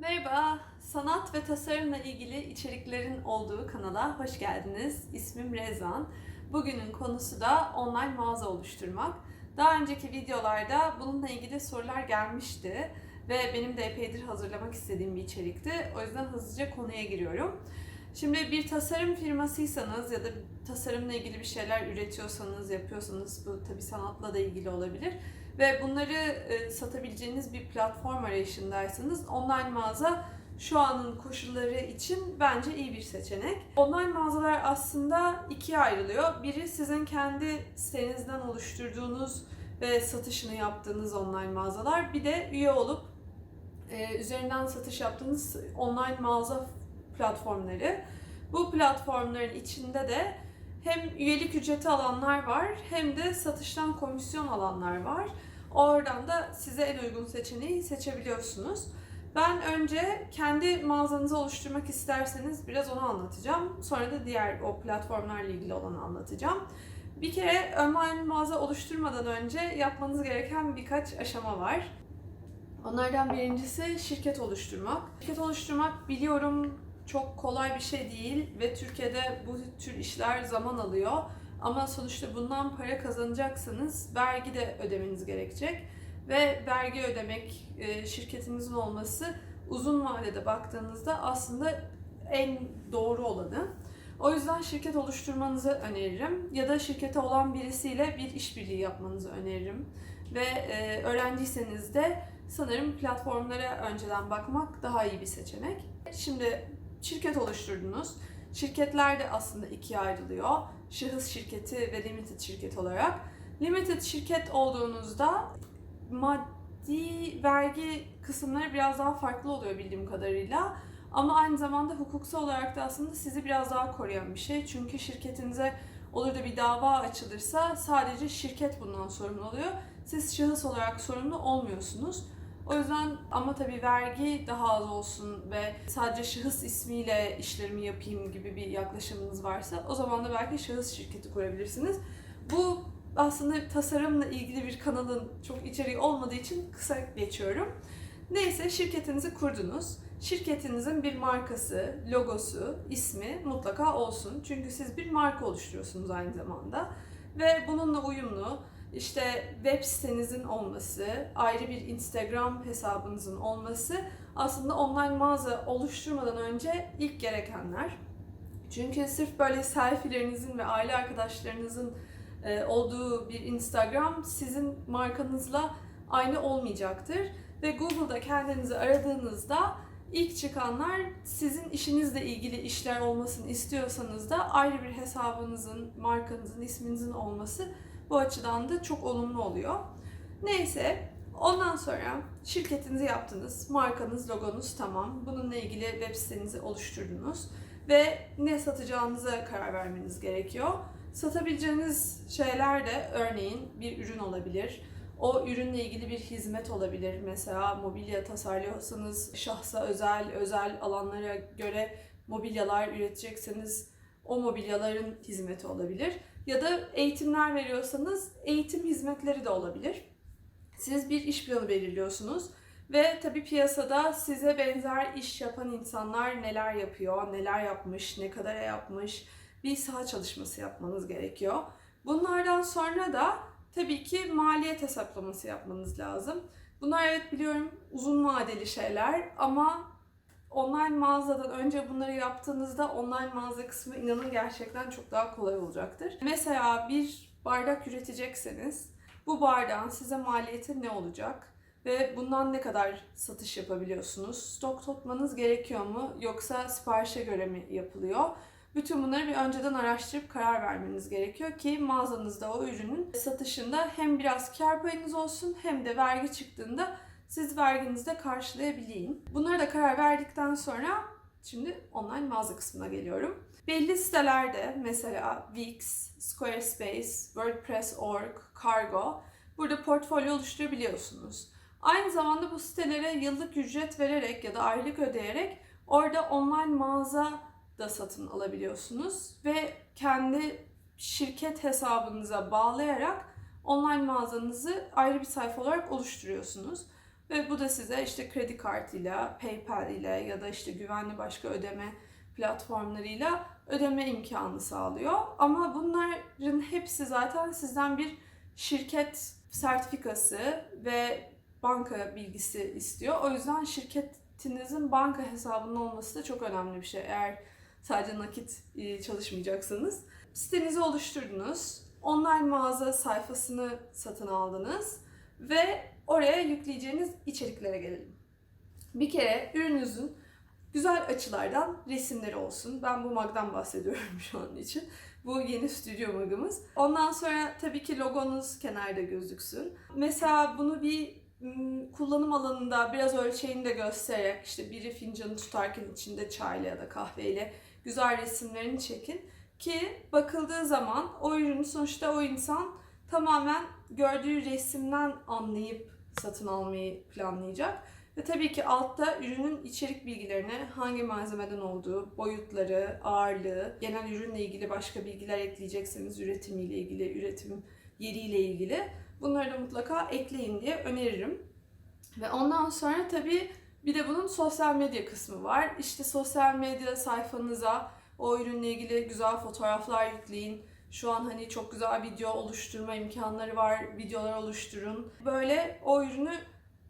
Merhaba, sanat ve tasarımla ilgili içeriklerin olduğu kanala hoş geldiniz. İsmim Rezan. Bugünün konusu da online mağaza oluşturmak. Daha önceki videolarda bununla ilgili sorular gelmişti ve benim de epeydir hazırlamak istediğim bir içerikti. O yüzden hızlıca konuya giriyorum. Şimdi bir tasarım firmasıysanız ya da tasarımla ilgili bir şeyler üretiyorsanız, yapıyorsanız bu tabii sanatla da ilgili olabilir ve bunları e, satabileceğiniz bir platform arayışındaysanız online mağaza şu anın koşulları için bence iyi bir seçenek. Online mağazalar aslında ikiye ayrılıyor. Biri sizin kendi sitenizden oluşturduğunuz ve satışını yaptığınız online mağazalar. Bir de üye olup e, üzerinden satış yaptığınız online mağaza platformları. Bu platformların içinde de hem üyelik ücreti alanlar var hem de satıştan komisyon alanlar var. Oradan da size en uygun seçeneği seçebiliyorsunuz. Ben önce kendi mağazanızı oluşturmak isterseniz biraz onu anlatacağım. Sonra da diğer o platformlarla ilgili olanı anlatacağım. Bir kere online mağaza oluşturmadan önce yapmanız gereken birkaç aşama var. Onlardan birincisi şirket oluşturmak. Şirket oluşturmak biliyorum çok kolay bir şey değil ve Türkiye'de bu tür işler zaman alıyor. Ama sonuçta bundan para kazanacaksanız vergi de ödemeniz gerekecek. Ve vergi ödemek, e, şirketinizin olması uzun vadede baktığınızda aslında en doğru olanı. O yüzden şirket oluşturmanızı öneririm. Ya da şirkete olan birisiyle bir işbirliği yapmanızı öneririm. Ve e, öğrenciyseniz de sanırım platformlara önceden bakmak daha iyi bir seçenek. Şimdi şirket oluşturdunuz. Şirketler de aslında ikiye ayrılıyor. Şahıs şirketi ve limited şirket olarak. Limited şirket olduğunuzda maddi vergi kısımları biraz daha farklı oluyor bildiğim kadarıyla. Ama aynı zamanda hukuksal olarak da aslında sizi biraz daha koruyan bir şey. Çünkü şirketinize olur da bir dava açılırsa sadece şirket bundan sorumlu oluyor. Siz şahıs olarak sorumlu olmuyorsunuz. O yüzden ama tabii vergi daha az olsun ve sadece şahıs ismiyle işlerimi yapayım gibi bir yaklaşımınız varsa o zaman da belki şahıs şirketi kurabilirsiniz. Bu aslında tasarımla ilgili bir kanalın çok içeriği olmadığı için kısa geçiyorum. Neyse şirketinizi kurdunuz. Şirketinizin bir markası, logosu, ismi mutlaka olsun. Çünkü siz bir marka oluşturuyorsunuz aynı zamanda. Ve bununla uyumlu işte web sitenizin olması, ayrı bir Instagram hesabınızın olması aslında online mağaza oluşturmadan önce ilk gerekenler. Çünkü sırf böyle selfielerinizin ve aile arkadaşlarınızın e, olduğu bir Instagram sizin markanızla aynı olmayacaktır. Ve Google'da kendinizi aradığınızda ilk çıkanlar sizin işinizle ilgili işler olmasını istiyorsanız da ayrı bir hesabınızın, markanızın, isminizin olması bu açıdan da çok olumlu oluyor. Neyse ondan sonra şirketinizi yaptınız, markanız, logonuz tamam. Bununla ilgili web sitenizi oluşturdunuz ve ne satacağınıza karar vermeniz gerekiyor. Satabileceğiniz şeyler de örneğin bir ürün olabilir. O ürünle ilgili bir hizmet olabilir. Mesela mobilya tasarlıyorsanız şahsa özel, özel alanlara göre mobilyalar üretecekseniz o mobilyaların hizmeti olabilir. Ya da eğitimler veriyorsanız eğitim hizmetleri de olabilir. Siz bir iş planı belirliyorsunuz ve tabii piyasada size benzer iş yapan insanlar neler yapıyor, neler yapmış, ne kadar yapmış bir saha çalışması yapmanız gerekiyor. Bunlardan sonra da tabii ki maliyet hesaplaması yapmanız lazım. Bunlar evet biliyorum uzun vadeli şeyler ama online mağazadan önce bunları yaptığınızda online mağaza kısmı inanın gerçekten çok daha kolay olacaktır. Mesela bir bardak üretecekseniz bu bardağın size maliyeti ne olacak? Ve bundan ne kadar satış yapabiliyorsunuz? Stok tutmanız gerekiyor mu? Yoksa siparişe göre mi yapılıyor? Bütün bunları bir önceden araştırıp karar vermeniz gerekiyor ki mağazanızda o ürünün satışında hem biraz kar payınız olsun hem de vergi çıktığında siz verginizi de karşılayabileyim. Bunlara da karar verdikten sonra şimdi online mağaza kısmına geliyorum. Belli sitelerde mesela Wix, Squarespace, WordPress.org, Cargo burada portfolyo oluşturabiliyorsunuz. Aynı zamanda bu sitelere yıllık ücret vererek ya da aylık ödeyerek orada online mağaza da satın alabiliyorsunuz ve kendi şirket hesabınıza bağlayarak online mağazanızı ayrı bir sayfa olarak oluşturuyorsunuz. Ve bu da size işte kredi kartıyla, PayPal ile ya da işte güvenli başka ödeme platformlarıyla ödeme imkanı sağlıyor. Ama bunların hepsi zaten sizden bir şirket sertifikası ve banka bilgisi istiyor. O yüzden şirketinizin banka hesabının olması da çok önemli bir şey. Eğer sadece nakit e, çalışmayacaksanız. Sitenizi oluşturdunuz. Online mağaza sayfasını satın aldınız ve oraya yükleyeceğiniz içeriklere gelelim. Bir kere ürününüzün güzel açılardan resimleri olsun. Ben bu magdan bahsediyorum şu an için. Bu yeni stüdyo magımız. Ondan sonra tabii ki logonuz kenarda gözüksün. Mesela bunu bir kullanım alanında biraz ölçeğini de göstererek işte biri fincanı tutarken içinde çayla ya da kahveyle güzel resimlerini çekin. Ki bakıldığı zaman o ürünü sonuçta o insan tamamen gördüğü resimden anlayıp satın almayı planlayacak. Ve tabii ki altta ürünün içerik bilgilerini, hangi malzemeden olduğu, boyutları, ağırlığı, genel ürünle ilgili başka bilgiler ekleyecekseniz üretimiyle ilgili, üretim yeriyle ilgili bunları da mutlaka ekleyin diye öneririm. Ve ondan sonra tabii bir de bunun sosyal medya kısmı var. İşte sosyal medya sayfanıza o ürünle ilgili güzel fotoğraflar yükleyin. Şu an hani çok güzel video oluşturma imkanları var. Videolar oluşturun. Böyle o ürünü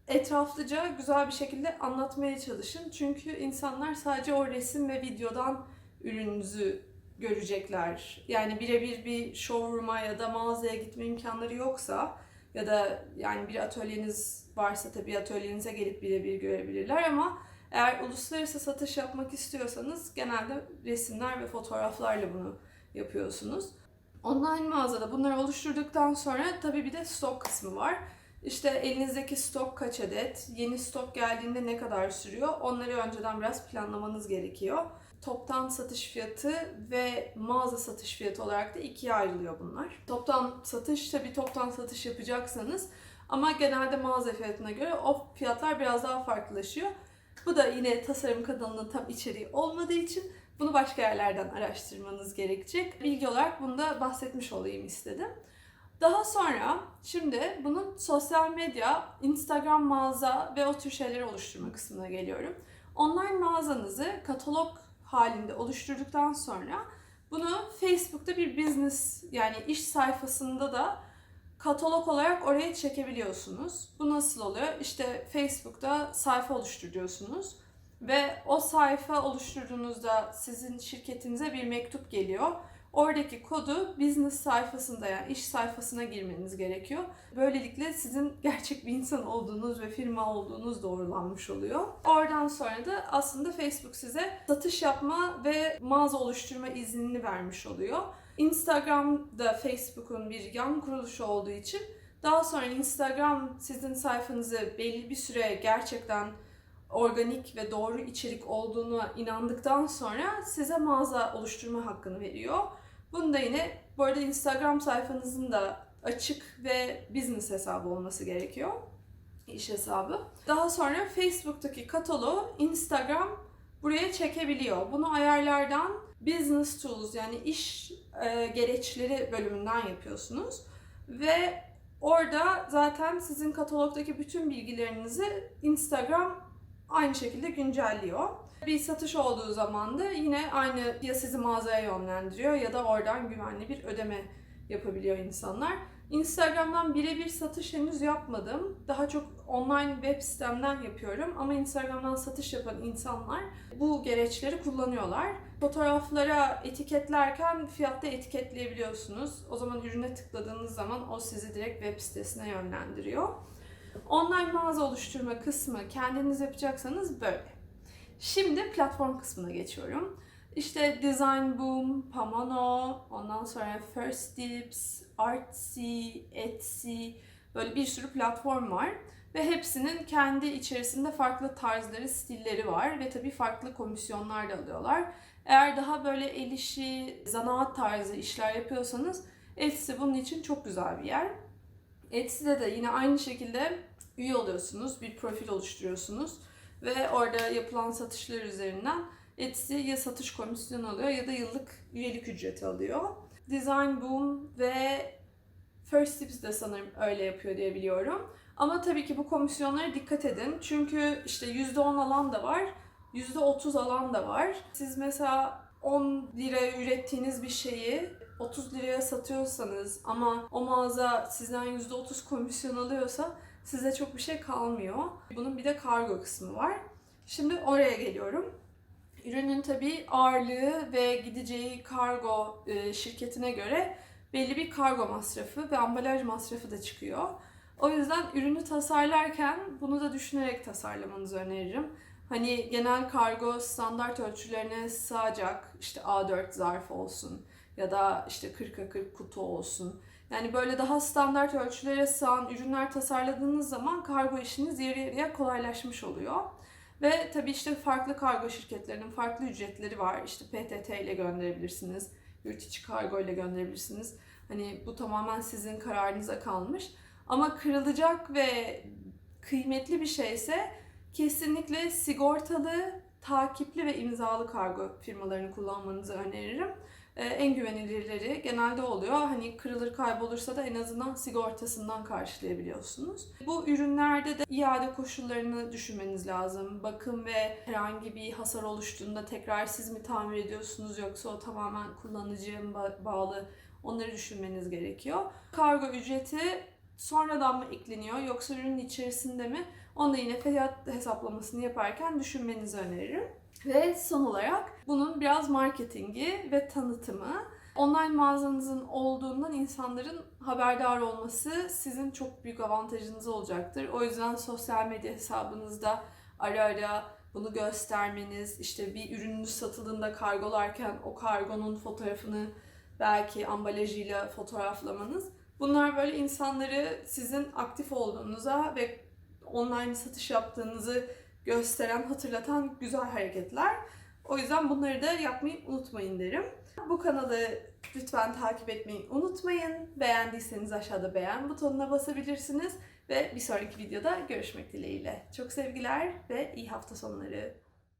etraflıca güzel bir şekilde anlatmaya çalışın. Çünkü insanlar sadece o resim ve videodan ürününüzü görecekler. Yani birebir bir showroom'a ya da mağazaya gitme imkanları yoksa ya da yani bir atölyeniz varsa tabii atölyenize gelip birebir görebilirler ama eğer uluslararası satış yapmak istiyorsanız genelde resimler ve fotoğraflarla bunu yapıyorsunuz. Online mağazada bunları oluşturduktan sonra tabii bir de stok kısmı var. İşte elinizdeki stok kaç adet, yeni stok geldiğinde ne kadar sürüyor onları önceden biraz planlamanız gerekiyor. Toptan satış fiyatı ve mağaza satış fiyatı olarak da ikiye ayrılıyor bunlar. Toptan satış tabii toptan satış yapacaksanız ama genelde mağaza fiyatına göre o fiyatlar biraz daha farklılaşıyor. Bu da yine tasarım kanalının tam içeriği olmadığı için bunu başka yerlerden araştırmanız gerekecek. Bilgi olarak bunu da bahsetmiş olayım istedim. Daha sonra şimdi bunun sosyal medya, Instagram mağaza ve o tür şeyleri oluşturma kısmına geliyorum. Online mağazanızı katalog halinde oluşturduktan sonra bunu Facebook'ta bir business yani iş sayfasında da katalog olarak oraya çekebiliyorsunuz. Bu nasıl oluyor? İşte Facebook'ta sayfa oluşturuyorsunuz ve o sayfa oluşturduğunuzda sizin şirketinize bir mektup geliyor. Oradaki kodu business sayfasında yani iş sayfasına girmeniz gerekiyor. Böylelikle sizin gerçek bir insan olduğunuz ve firma olduğunuz doğrulanmış oluyor. Oradan sonra da aslında Facebook size satış yapma ve mağaza oluşturma iznini vermiş oluyor. Instagram da Facebook'un bir yan kuruluşu olduğu için daha sonra Instagram sizin sayfanızı belli bir süre gerçekten organik ve doğru içerik olduğunu inandıktan sonra size mağaza oluşturma hakkını veriyor. Bunu da yine bu arada Instagram sayfanızın da açık ve business hesabı olması gerekiyor. İş hesabı. Daha sonra Facebook'taki kataloğu Instagram buraya çekebiliyor. Bunu ayarlardan Business Tools yani iş e, gereçleri bölümünden yapıyorsunuz. Ve orada zaten sizin katalogdaki bütün bilgilerinizi Instagram aynı şekilde güncelliyor. Bir satış olduğu zaman da yine aynı ya sizi mağazaya yönlendiriyor ya da oradan güvenli bir ödeme yapabiliyor insanlar. Instagram'dan birebir satış henüz yapmadım. Daha çok online web sitemden yapıyorum ama Instagram'dan satış yapan insanlar bu gereçleri kullanıyorlar. Fotoğraflara etiketlerken fiyatta etiketleyebiliyorsunuz. O zaman ürüne tıkladığınız zaman o sizi direkt web sitesine yönlendiriyor. Online mağaza oluşturma kısmı kendiniz yapacaksanız böyle. Şimdi platform kısmına geçiyorum. İşte Design Boom, Pamano, ondan sonra First Dips, Artsy, Etsy böyle bir sürü platform var. Ve hepsinin kendi içerisinde farklı tarzları, stilleri var ve tabii farklı komisyonlar da alıyorlar. Eğer daha böyle el işi, zanaat tarzı işler yapıyorsanız Etsy bunun için çok güzel bir yer. Etsy'de de yine aynı şekilde üye oluyorsunuz, bir profil oluşturuyorsunuz ve orada yapılan satışlar üzerinden Etsy ya satış komisyonu alıyor ya da yıllık üyelik ücreti alıyor. Design Boom ve First Tips de sanırım öyle yapıyor diye biliyorum. Ama tabii ki bu komisyonlara dikkat edin. Çünkü işte %10 alan da var, %30 alan da var. Siz mesela 10 liraya ürettiğiniz bir şeyi 30 liraya satıyorsanız ama o mağaza sizden %30 komisyon alıyorsa size çok bir şey kalmıyor. Bunun bir de kargo kısmı var. Şimdi oraya geliyorum. Ürünün tabii ağırlığı ve gideceği kargo e, şirketine göre belli bir kargo masrafı ve ambalaj masrafı da çıkıyor. O yüzden ürünü tasarlarken bunu da düşünerek tasarlamanızı öneririm. Hani genel kargo standart ölçülerine sığacak işte A4 zarf olsun ya da işte 40'a 40 kutu olsun. Yani böyle daha standart ölçülere sığan ürünler tasarladığınız zaman kargo işiniz yarı yarıya kolaylaşmış oluyor. Ve tabii işte farklı kargo şirketlerinin farklı ücretleri var. İşte PTT ile gönderebilirsiniz, yurt içi kargo ile gönderebilirsiniz. Hani bu tamamen sizin kararınıza kalmış. Ama kırılacak ve kıymetli bir şeyse kesinlikle sigortalı, takipli ve imzalı kargo firmalarını kullanmanızı öneririm. Ee, en güvenilirleri genelde oluyor. Hani kırılır kaybolursa da en azından sigortasından karşılayabiliyorsunuz. Bu ürünlerde de iade koşullarını düşünmeniz lazım. Bakım ve herhangi bir hasar oluştuğunda tekrar siz mi tamir ediyorsunuz yoksa o tamamen kullanıcıya bağlı onları düşünmeniz gerekiyor. Kargo ücreti sonradan mı ekleniyor yoksa ürünün içerisinde mi? Onu yine fiyat hesaplamasını yaparken düşünmenizi öneririm. Ve son olarak bunun biraz marketingi ve tanıtımı. Online mağazanızın olduğundan insanların haberdar olması sizin çok büyük avantajınız olacaktır. O yüzden sosyal medya hesabınızda ara ara bunu göstermeniz, işte bir ürününüz satıldığında kargolarken o kargonun fotoğrafını belki ambalajıyla fotoğraflamanız. Bunlar böyle insanları sizin aktif olduğunuza ve online satış yaptığınızı gösteren, hatırlatan güzel hareketler. O yüzden bunları da yapmayı unutmayın derim. Bu kanalı lütfen takip etmeyi unutmayın. Beğendiyseniz aşağıda beğen butonuna basabilirsiniz. Ve bir sonraki videoda görüşmek dileğiyle. Çok sevgiler ve iyi hafta sonları.